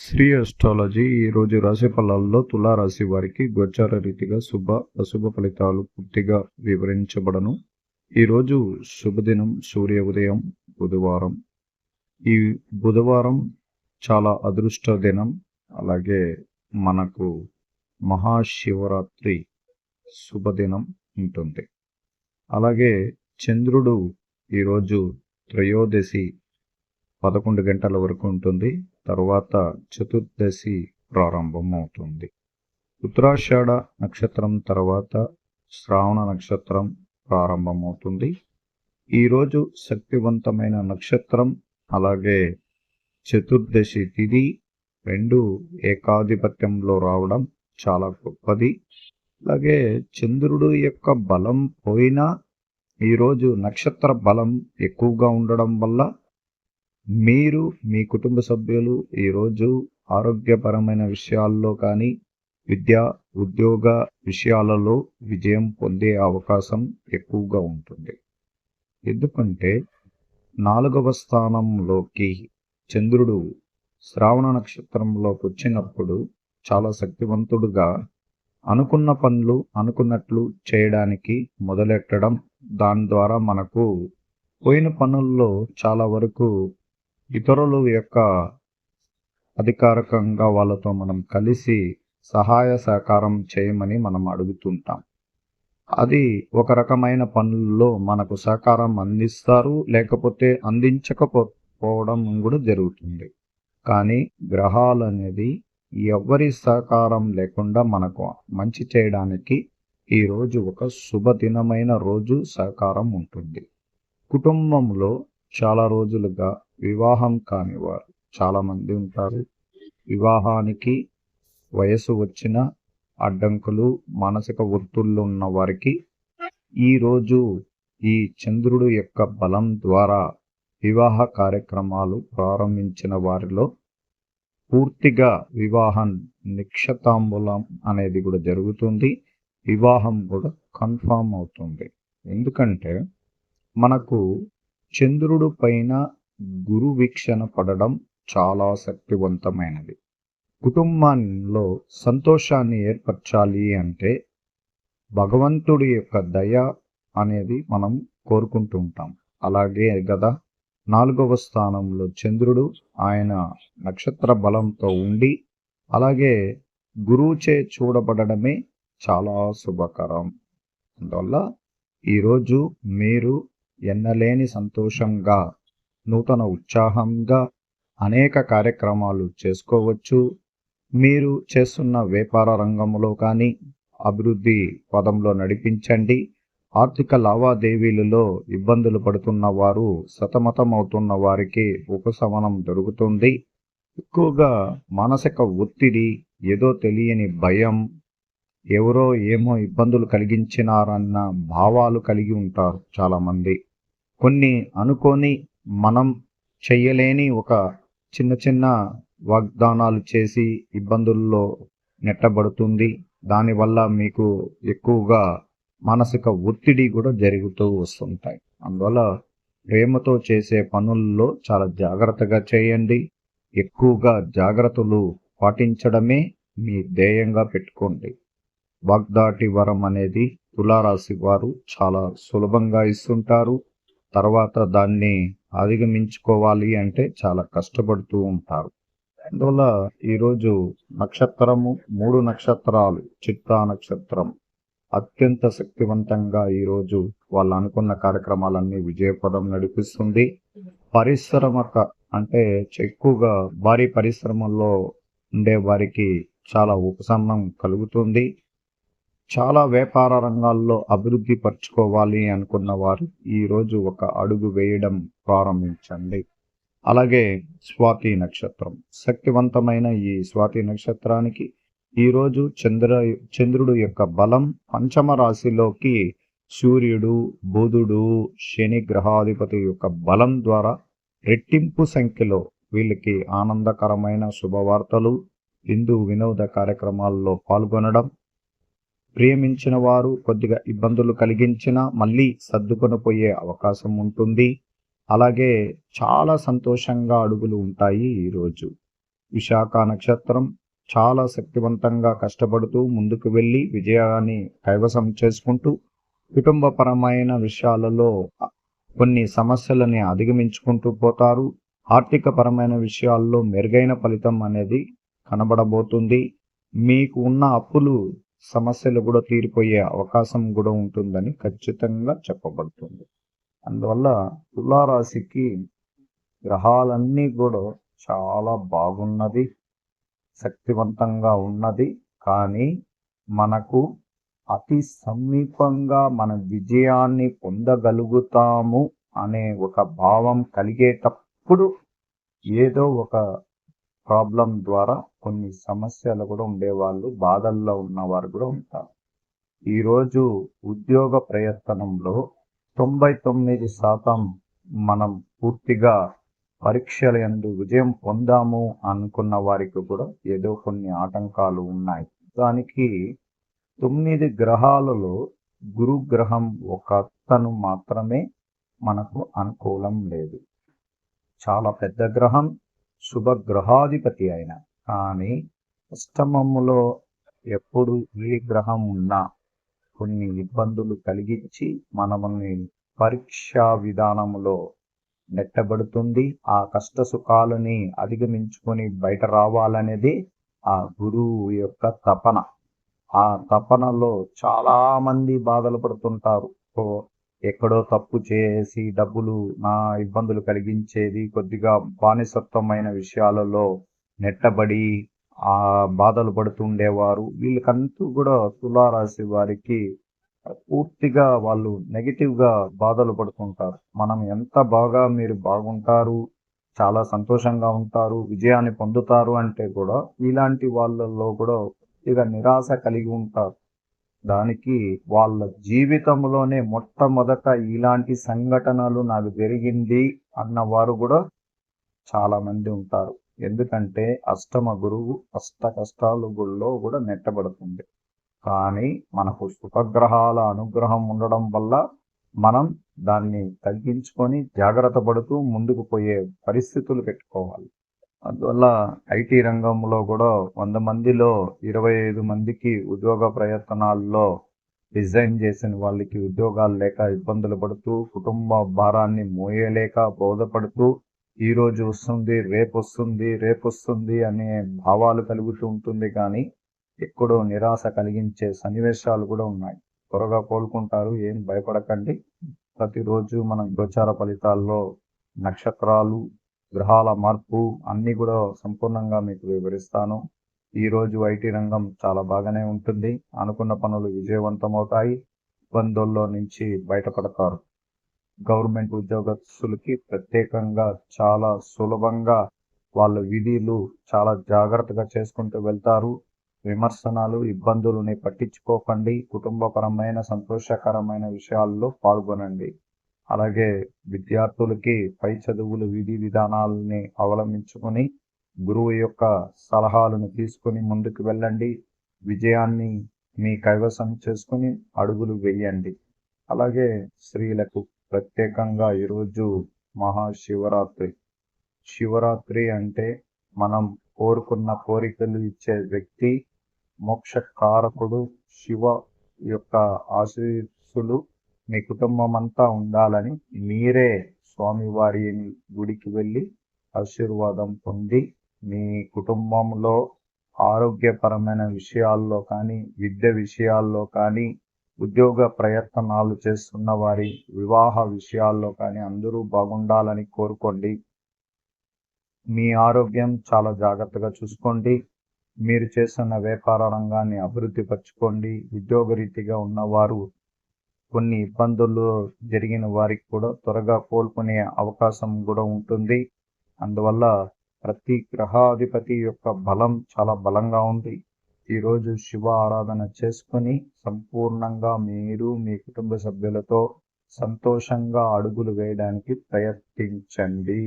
Shri astrology ఈరోజు రాశి ఫలాల్లో తులారాశి వారికి గోచార రీతిగా శుభ అశుభ ఫలితాలు పూర్తిగా వివరించబడను. ఈరోజు శుభదినం సూర్య ఉదయం బుధవారం. ఈ బుధవారం చాలా అదృష్ట దినం. అలాగే మనకు మహాశివరాత్రి శుభదినం ఉంటుంది. అలాగే చంద్రుడు ఈరోజు త్రయోదశి పదకొండు గంటల వరకు ఉంటుంది. తరువాత చతుర్దశి ప్రారంభం అవుతుంది ఉత్తరాషాఢ నక్షత్రం తర్వాత శ్రావణ నక్షత్రం ప్రారంభమవుతుంది. ఈరోజు శక్తివంతమైన నక్షత్రం అలాగే చతుర్దశి తిథి రెండు ఏకాధిపత్యంలో రావడం చాలా గొప్పది. అలాగే చంద్రుడు యొక్క బలం పోయినా ఈరోజు నక్షత్ర బలం ఎక్కువగా ఉండడం వల్ల మీరు మీ కుటుంబ సభ్యులు ఈరోజు ఆరోగ్యపరమైన విషయాల్లో కానీ విద్య ఉద్యోగ విషయాలలో విజయం పొందే అవకాశం ఎక్కువగా ఉంటుంది. ఎందుకంటే నాలుగవ స్థానంలోకి చంద్రుడు శ్రావణ నక్షత్రంలోకి వచ్చినప్పుడు చాలా శక్తివంతుడుగా అనుకున్న పనులు అనుకున్నట్లు చేయడానికి మొదలెట్టడం దాని ద్వారా మనకు పోయిన పనుల్లో చాలా వరకు ఇతరుల యొక్క అధికారికంగా వాళ్ళతో మనం కలిసి సహాయ సహకారం చేయమని మనం అడుగుతుంటాం. అది ఒక రకమైన పనుల్లో మనకు సహకారం అందిస్తారు లేకపోతే అందించకపోవడం కూడా జరుగుతుంది. కానీ గ్రహాలు అనేది ఎవరి సహకారం లేకుండా మనకు మంచి చేయడానికి ఈరోజు ఒక శుభదినమైన రోజు సహకారం ఉంటుంది. కుటుంబంలో చాలా రోజులుగా వివాహం కానివారు చాలామంది ఉంటారు. వివాహానికి వయసు వచ్చిన అడ్డంకులు మానసిక ఒత్తుళ్ళు ఉన్న వారికి ఈరోజు ఈ చంద్రుడు యొక్క బలం ద్వారా వివాహ కార్యక్రమాలు ప్రారంభించిన వారిలో పూర్తిగా వివాహం నిక్షతాంబులం అనేది కూడా జరుగుతుంది. వివాహం కూడా కన్ఫామ్ అవుతుంది. ఎందుకంటే మనకు చంద్రుడు పైన గురువీక్షణ పడడం చాలా శక్తివంతమైనది. కుటుంబంలో సంతోషాన్ని ఏర్పరచాలి అంటే భగవంతుడి యొక్క దయ అనేది మనం కోరుకుంటూ ఉంటాం. అలాగే కదా నాలుగవ స్థానంలో చంద్రుడు ఆయన నక్షత్ర బలంతో ఉండి అలాగే గురువుచే చూడబడమే చాలా శుభకరం. అందువల్ల ఈరోజు మీరు ఎన్నలేని సంతోషంగా నూతన ఉత్సాహంగా అనేక కార్యక్రమాలు చేసుకోవచ్చు. మీరు చేస్తున్న వ్యాపార రంగంలో కానీ అభివృద్ధి పదంలో నడిపించండి. ఆర్థిక లావాదేవీలలో ఇబ్బందులు పడుతున్న వారు సతమతమవుతున్న వారికి ఉపశమనం దొరుకుతుంది. ఎక్కువగా మానసిక ఒత్తిడి ఏదో తెలియని భయం ఎవరో ఏమో ఇబ్బందులు కలిగించినారన్న భావాలు కలిగి ఉంటారు చాలామంది. కొన్ని అనుకొని మనం చెయ్యలేని ఒక చిన్న చిన్న వాగ్దానాలు చేసి ఇబ్బందుల్లో నెట్టబడుతుంది. దానివల్ల మీకు ఎక్కువగా మానసిక ఒత్తిడి కూడా జరుగుతూ వస్తుంటాయి. అందువల్ల ప్రేమతో చేసే పనుల్లో చాలా జాగ్రత్తగా చేయండి. ఎక్కువగా జాగ్రత్తలు పాటించడమే మీ ధ్యేయంగా పెట్టుకోండి. వాగ్దాటి వరం అనేది తులారాశి వారు చాలా సులభంగా ఇస్తుంటారు. తర్వాత దాన్ని అధిగమించుకోవాలి అంటే చాలా కష్టపడుతూ ఉంటారు. అందువల్ల ఈరోజు నక్షత్రము మూడు నక్షత్రాలు చిత్తా నక్షత్రం అత్యంత శక్తివంతంగా ఈరోజు వాళ్ళు అనుకున్న కార్యక్రమాలన్నీ విజయపదం నడిపిస్తుంది. పరిశ్రమక అంటే ఎక్కువగా భారీ పరిశ్రమల్లో ఉండే వారికి చాలా ఉపశమనం కలుగుతుంది. చాలా వ్యాపార రంగాల్లో అభివృద్ధి పరచుకోవాలి అనుకున్న వారు ఈరోజు ఒక అడుగు వేయడం ప్రారంభించండి. అలాగే స్వాతి నక్షత్రం. శక్తివంతమైన ఈ స్వాతి నక్షత్రానికి ఈరోజు చంద్ర చంద్రుడు యొక్క బలం పంచమ రాశిలోకి సూర్యుడు బుధుడు శని గ్రహాధిపతి యొక్క బలం ద్వారా రెట్టింపు సంఖ్యలో వీళ్ళకి ఆనందకరమైన శుభవార్తలు హిందూ వినోద కార్యక్రమాల్లో పాల్గొనడం ప్రేమించిన వారు కొద్దిగా ఇబ్బందులు కలిగించినా మళ్ళీ సర్దుకొని పోయే అవకాశం ఉంటుంది. అలాగే చాలా సంతోషంగా అడుగులు ఉంటాయి ఈరోజు విశాఖ నక్షత్రం చాలా శక్తివంతంగా కష్టపడుతూ ముందుకు వెళ్ళి విజయాన్ని కైవసం చేసుకుంటూ కుటుంబపరమైన విషయాలలో కొన్ని సమస్యలని అధిగమించుకుంటూ పోతారు. ఆర్థికపరమైన విషయాల్లో మెరుగైన ఫలితం అనేది కనబడబోతుంది. మీకు ఉన్న అప్పులు సమస్యలు కూడా తీరిపోయే అవకాశం కూడా ఉంటుందని ఖచ్చితంగా చెప్పబడుతుంది. అందువల్ల తులారాశికి గ్రహాలన్నీ కూడా చాలా బాగున్నది శక్తివంతంగా ఉన్నది. కానీ మనకు అతి సమీపంగా మన విజయాన్ని పొందగలుగుతాము అనే ఒక భావం కలిగేటప్పుడు ఏదో ఒక ప్రాబ్లం ద్వారా కొన్ని సమస్యలు కూడా ఉండేవాళ్ళు బాధల్లో ఉన్నవారు కూడా ఉంటారు. ఈరోజు ఉద్యోగ ప్రయత్నంలో తొంభై తొమ్మిది శాతం మనం పూర్తిగా పరీక్షల ఎందు విజయం పొందాము అనుకున్న వారికి కూడా ఏదో కొన్ని ఆటంకాలు ఉన్నాయి. దానికి తొమ్మిది గ్రహాలలో గురు గ్రహం ఒకతను మాత్రమే మనకు అనుకూలం లేదు. చాలా పెద్ద గ్రహం శుభ గ్రహాధిపతి అయిన. కానీ అష్టమములో ఎప్పుడు ఏ గ్రహం ఉన్నా కొన్ని ఇబ్బందులు కలిగించి మనల్ని పరీక్షా విధానములో నెట్టబడుతుంది. ఆ కష్ట సుఖాలని అధిగమించుకొని బయట రావాలనేది ఆ గురువు యొక్క తపన. ఆ తపనలో చాలా మంది బాధలు పడుతుంటారు. ఎక్కడో తప్పు చేసి డబ్బులు నా ఇబ్బందులు కలిగించేది కొద్దిగా బానిసత్వమైన విషయాలలో నెట్టబడి ఆ బాధలు పడుతుండేవారు. వీళ్ళకంతూ కూడా తులారాశి వారికి పూర్తిగా వాళ్ళు నెగిటివ్గా బాధలు పడుతుంటారు. మనం ఎంత బాగా మీరు బాగుంటారు చాలా సంతోషంగా ఉంటారు విజయాన్ని పొందుతారు అంటే కూడా ఇలాంటి వాళ్ళల్లో కూడా పూర్తిగా నిరాశ కలిగి ఉంటారు. దానికి వాళ్ళ జీవితంలోనే మొట్టమొదట ఇలాంటి సంఘటనలు నాకు జరిగింది అన్నవారు కూడా చాలా మంది ఉంటారు. ఎందుకంటే అష్టమ గురువు అష్ట కష్టాలులో కూడా నెట్టబడుతుంది. కానీ మనకు సుఖగ్రహాల అనుగ్రహం ఉండడం వల్ల మనం దాన్ని తగ్గించుకొని జాగ్రత్త పడుతూ ముందుకు పోయే పరిస్థితులు పెట్టుకోవాలి. అందువల్ల ఐటీ రంగంలో కూడా వంద మందిలో ఇరవై ఐదు మందికి ఉద్యోగ ప్రయత్నాల్లో రిజైన్ చేసిన వాళ్ళకి ఉద్యోగాలు లేక ఇబ్బందులు పడుతూ కుటుంబ భారాన్ని మోయలేక బోధపడుతూ ఈ రోజు వస్తుంది రేపు వస్తుంది రేపు వస్తుంది అనే భావాలు కలుగుతూ ఉంటుంది. కానీ ఎక్కడో నిరాశ కలిగించే సన్నివేశాలు కూడా ఉన్నాయి. త్వరగా కోలుకుంటారు ఏం భయపడకండి. ప్రతిరోజు మనం గోచార ఫలితాల్లో నక్షత్రాలు గ్రహాల మార్పు అన్నీ కూడా సంపూర్ణంగా మీకు వివరిస్తాను. ఈరోజు ఐటీ రంగం చాలా బాగానే ఉంటుంది. అనుకున్న పనులు విజయవంతమవుతాయి. ఇబ్బందుల్లో నుంచి బయటపడతారు. గవర్నమెంట్ ఉద్యోగస్తులకి ప్రత్యేకంగా చాలా సులభంగా వాళ్ళ విధులు చాలా జాగ్రత్తగా చేసుకుంటూ వెళ్తారు. విమర్శనాలు ఇబ్బందులని పట్టించుకోకండి. కుటుంబపరమైన సంతోషకరమైన విషయాల్లో పాల్గొనండి. అలాగే విద్యార్థులకి పై చదువులు విధి విధానాలని అవలంబించుకొని గురువు యొక్క సలహాలను తీసుకొని ముందుకు వెళ్ళండి. విజయాన్ని మీ కైవసం చేసుకుని అడుగులు వేయండి. అలాగే స్త్రీలకు ప్రత్యేకంగా ఈరోజు మహాశివరాత్రి. శివరాత్రి అంటే మనం కోరుకున్న కోరికలు ఇచ్చే వ్యక్తి మోక్షకారకుడు శివ యొక్క ఆశీస్సులు మీ కుటుంబం అంతా ఉండాలని మీరే స్వామివారి గుడికి వెళ్ళి ఆశీర్వాదం పొంది మీ కుటుంబంలో ఆరోగ్యపరమైన విషయాల్లో కానీ విద్య విషయాల్లో కానీ ఉద్యోగ ప్రయత్నాలు చేస్తున్న వారి వివాహ విషయాల్లో కానీ అందరూ బాగుండాలని కోరుకోండి. మీ ఆరోగ్యం చాలా జాగ్రత్తగా చూసుకోండి. మీరు చేస్తున్న వ్యాపార రంగాన్ని అభివృద్ధి పరచుకోండి. ఉద్యోగరీతిగా ఉన్నవారు కొన్ని ఇబ్బందులు జరిగిన వారికి కూడా త్వరగా కోలుకునే అవకాశం కూడా ఉంటుంది. అందువల్ల ప్రతి గ్రహాధిపతి యొక్క బలం చాలా బలంగా ఉంది. ఈరోజు శివ ఆరాధన చేసుకుని సంపూర్ణంగా మీరు మీ కుటుంబ సభ్యులతో సంతోషంగా అడుగులు వేయడానికి ప్రయత్నించండి.